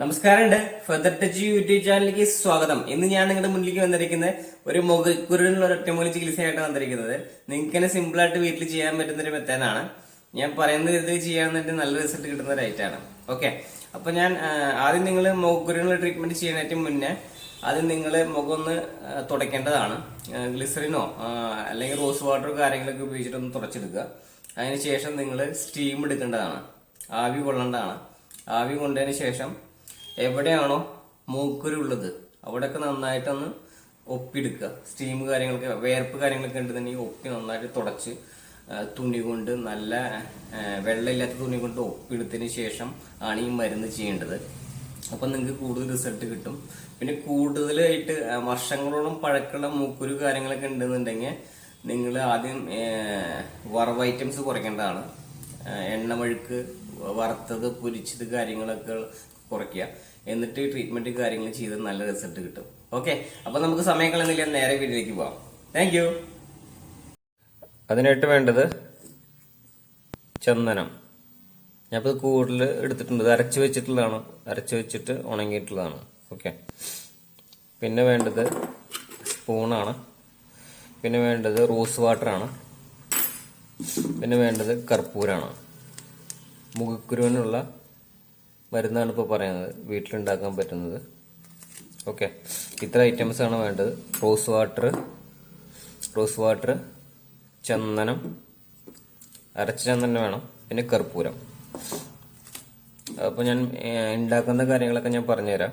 നമസ്കാരമുണ്ട്. Feather touch YouTube ചാനലിലേക്ക് സ്വാഗതം. ഇന്ന് ഞാൻ നിങ്ങളുടെ മുന്നിലേക്ക് വന്നിരിക്കുന്നത് ഒരു മുഖക്കുരുള്ള ഒറ്റമൂലി ചികിത്സയായിട്ട് വന്നിരിക്കുന്നത്. നിങ്ങൾക്ക് തന്നെ സിമ്പിൾ ആയിട്ട് വീട്ടിൽ ചെയ്യാൻ പറ്റുന്ന ഒരു മെത്തേഡാണ് ഞാൻ പറയുന്ന ഇത് ചെയ്യാന്നുണ്ടെങ്കിൽ നല്ല റിസൾട്ട് കിട്ടുന്ന ഒരു ഐറ്റാണ് ഓക്കെ അപ്പൊ ഞാൻ ആദ്യം നിങ്ങൾ മുഖക്കുരുള്ള ട്രീറ്റ്മെന്റ് ചെയ്യുന്നതിന് മുന്നേ ആദ്യം നിങ്ങൾ മുഖം ഒന്ന് തുടയ്ക്കേണ്ടതാണ്. ഗ്ലിസറിനോ അല്ലെങ്കിൽ റോസ് വാട്ടറോ കാര്യങ്ങളൊക്കെ ഉപയോഗിച്ചിട്ടൊന്ന് തുടച്ചെടുക്കുക. അതിനുശേഷം നിങ്ങൾ സ്റ്റീം എടുക്കേണ്ടതാണ്. ആവി കൊള്ളേണ്ടതാണ്. ആവി കൊണ്ടതിന് ശേഷം എവിടെയാണോ മൂക്കുരു ഉള്ളത് അവിടെയൊക്കെ നന്നായിട്ടൊന്ന് ഒപ്പിയെടുക്കുക സ്റ്റീം കാര്യങ്ങളൊക്കെ വേർപ്പ് കാര്യങ്ങളൊക്കെ ഉണ്ടെന്നുണ്ടെങ്കിൽ ഒപ്പി നന്നായിട്ട് തുടച്ച് തുണി കൊണ്ട് നല്ല വെള്ളമില്ലാത്ത തുണി കൊണ്ട് ഒപ്പിയെടുത്തതിന് ശേഷം ആണ് ഈ മരുന്ന് ചെയ്യേണ്ടത്. അപ്പം നിങ്ങൾക്ക് കൂടുതൽ റിസൾട്ട് കിട്ടും. പിന്നെ കൂടുതലായിട്ട് വർഷങ്ങളോളം പഴക്കമുള്ള മൂക്കുരു കാര്യങ്ങളൊക്കെ ഉണ്ടെന്നുണ്ടെങ്കിൽ നിങ്ങൾ ആദ്യം വറവ് ഐറ്റംസ് കുറയ്ക്കേണ്ടതാണ്. എണ്ണമഴുക്ക് വറുത്തത് പൊരിച്ചത് കാര്യങ്ങളൊക്കെ കുറയ്ക്കുക. എന്നിട്ട് ട്രീറ്റ്മെന്റ് കാര്യങ്ങൾ ചെയ്ത് നല്ല റിസൾട്ട് കിട്ടും. ഓക്കെ അപ്പൊ നമുക്ക് സമയം കളയുന്നില്ല. നേരെ വീട്ടിലേക്ക് പോവാം. താങ്ക് യു അതിനായിട്ട് വേണ്ടത് ചന്ദനം. ഞാനിപ്പോൾ കൂടുതൽ എടുത്തിട്ടുണ്ട്. അരച്ച് വെച്ചിട്ടുള്ളതാണ്. അരച്ച് വെച്ചിട്ട് ഉണങ്ങിയിട്ടുള്ളതാണ്. ഓക്കെ പിന്നെ വേണ്ടത് സ്പൂണാണ് പിന്നെ വേണ്ടത് റോസ് വാട്ടറാണ് പിന്നെ വേണ്ടത് കർപ്പൂരാണ്. മുഖക്കുരുവിനുള്ള മരുന്നാണ് ഇപ്പോൾ പറയുന്നത്. വീട്ടിലുണ്ടാക്കാൻ പറ്റുന്നത്. ഓക്കെ ഇത്ര ഐറ്റംസ് ആണ് വേണ്ടത്. റോസ് വാട്ടർ റോസ് വാട്ടർ ചന്ദനം അരച്ച ചന്ദനം വേണം. പിന്നെ കർപ്പൂരം. അപ്പോൾ ഞാൻ ഉണ്ടാക്കുന്ന കാര്യങ്ങളൊക്കെ ഞാൻ പറഞ്ഞുതരാം.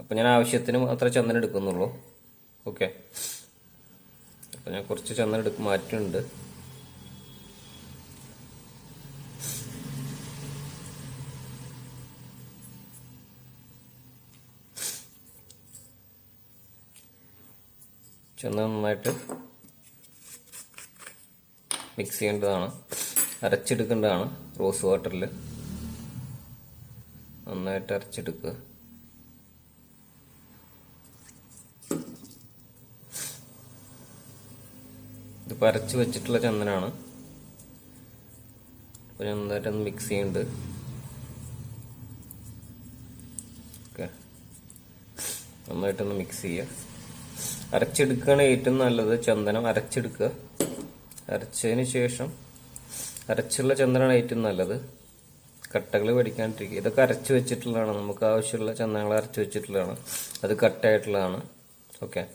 അപ്പോൾ ഞാൻ ആവശ്യത്തിന് മാത്രമേ ചന്ദനം എടുക്കുന്നുള്ളൂ. ഓക്കെ അപ്പോൾ ഞാൻ കുറച്ച് ചന്ദനം എടുക്കും മാറ്റുന്നുണ്ട് ചന്ദനം നന്നായിട്ട് മിക്സ് ചെയ്യേണ്ടതാണ്. അരച്ചെടുക്കേണ്ടതാണ് റോസ് വാട്ടറിൽ നന്നായിട്ട് അരച്ചെടുക്കുക. ഇതിപ്പോൾ അരച്ച് വെച്ചിട്ടുള്ള ചന്ദനാണ്. അപ്പോൾ ഞാൻ നന്നായിട്ടൊന്ന് മിക്സ് ചെയ്യുന്നുണ്ട് നന്നായിട്ടൊന്ന് മിക്സ് ചെയ്യുക. അരച്ചെടുക്കുകയാണ് ഏറ്റവും നല്ലത് ചന്ദനം അരച്ചെടുക്കുക. അരച്ചതിന് ശേഷം അരച്ചുള്ള ചന്ദനമാണ് ഏറ്റവും നല്ലത്. കട്ടകൾ പഠിക്കാണ്ടിരിക്കുക. ഇതൊക്കെ അരച്ച് വെച്ചിട്ടുള്ളതാണ്. നമുക്ക് ആവശ്യമുള്ള ചന്ദനങ്ങൾ അരച്ച് വെച്ചിട്ടുള്ളതാണ്. അത് കട്ടായിട്ടുള്ളതാണ്. ഓക്കെ.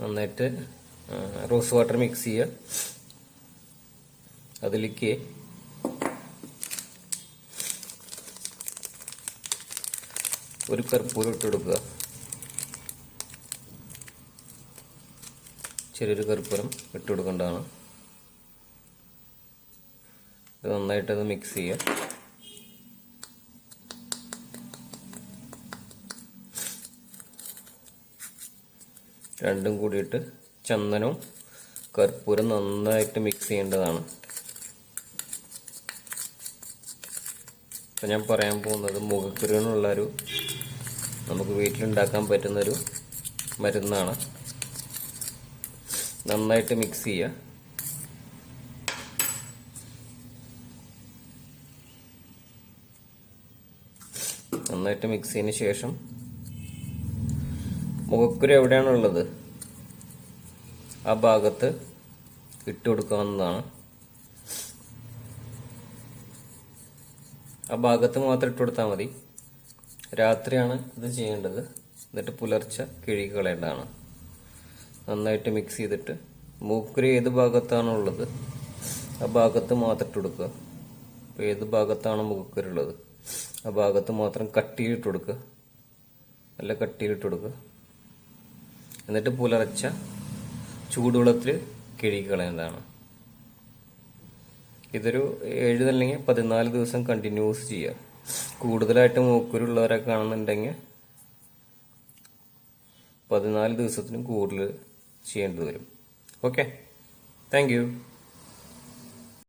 നന്നായിട്ട് റോസ് വാട്ടർ മിക്സ് ചെയ്യുക. അതിലേക്ക് ഒരു കർപ്പൂരം ഇട്ട് കൊടുക്കുക. ചെറിയൊരു കർപ്പൂരം ഇട്ട് കൊടുക്കേണ്ടതാണ്. ഇത് നന്നായിട്ടത് മിക്സ് ചെയ്യുക രണ്ടും കൂടിയിട്ട് ചന്ദനവും കർപ്പൂരം നന്നായിട്ട് മിക്സ് ചെയ്യേണ്ടതാണ്. ഇപ്പം ഞാൻ പറയാൻ പോകുന്നത് മുഖക്കുരുവിനുള്ളൊരു നമുക്ക് വീട്ടിലുണ്ടാക്കാൻ പറ്റുന്നൊരു മരുന്നാണ്. നന്നായിട്ട് മിക്സ് ചെയ്യുക. നന്നായിട്ട് മിക്സ് ചെയ്തതിന് ശേഷം മുഖക്കുരു എവിടെയാണുള്ളത്? ആ ഭാഗത്ത് ഇട്ട് കൊടുക്കാവുന്നതാണ്. ആ ഭാഗത്ത് മാത്രം ഇട്ട് കൊടുത്താൽ മതി. രാത്രിയാണ് ഇത് ചെയ്യേണ്ടത്. എന്നിട്ട് പുലർച്ചെ കിഴുകി കളയേണ്ടതാണ്. നന്നായിട്ട് മിക്സ് ചെയ്തിട്ട് മൂക്കുരി ഏത് ഭാഗത്താണോ ഉള്ളത് ആ ഭാഗത്ത് മാത്രം ഇട്ട് കൊടുക്കുക. അപ്പോൾ ഏത് ഭാഗത്താണോ ഉള്ളത് ആ ഭാഗത്ത് മാത്രം കട്ടിയിലിട്ട് കൊടുക്കുക. നല്ല കട്ടിയിലിട്ട് കൊടുക്കുക. എന്നിട്ട് പുലർച്ച ചൂടുവെള്ളത്തിൽ കിഴുകി കളയേണ്ടതാണ് ഇതൊരു ഏഴ് അല്ലെങ്കിൽ പതിനാല് ദിവസം കണ്ടിന്യൂസ് ചെയ്യുക. കൂടുതലായിട്ട് മൂക്കുരുള്ളവരൊക്കെ കാണുന്നുണ്ടെങ്കിൽ പതിനാല് ദിവസത്തിന് കൂടുതൽ ചെയ്യേണ്ടി വരും. Okay thank you